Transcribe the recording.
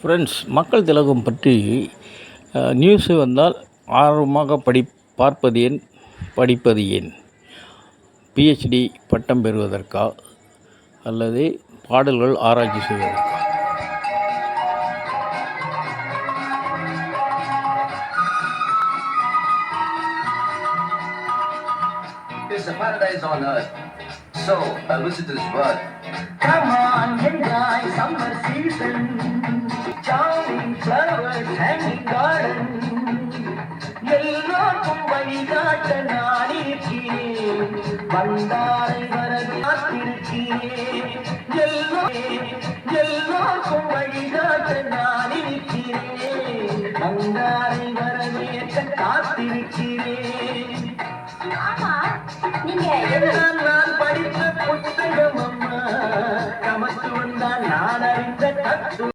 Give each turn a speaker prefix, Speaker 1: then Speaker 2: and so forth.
Speaker 1: Friends மக்கள் திலகம் பற்றி நியூஸு வந்தால் ஆர்வமாக படி பார்ப்பது ஏன் படிப்பது ஏன் பிஹெச்டி பட்டம் பெறுவதற்கா அல்லது பாடல்கள் ஆராய்ச்சி செய்வதற்கா
Speaker 2: It's a paradise on earth. So, uh, listen to this word.
Speaker 3: Come on, enjoy summer season. Garden. எல்லோருக்கும் வழிகாட்ட நான் இருக்கிறேன் வந்தாரை வரவு காத்திருக்கிறேன் எல்லோ எல்லோருக்கும் வழிகாட்ட நான் இருக்கிறேன் வந்தாரை வரவேற்க காத்திருக்கிறேன். நான் படித்த புத்தகம் அம்மா. நமக்கு வந்தால் நான் அறிந்த தத்துவம்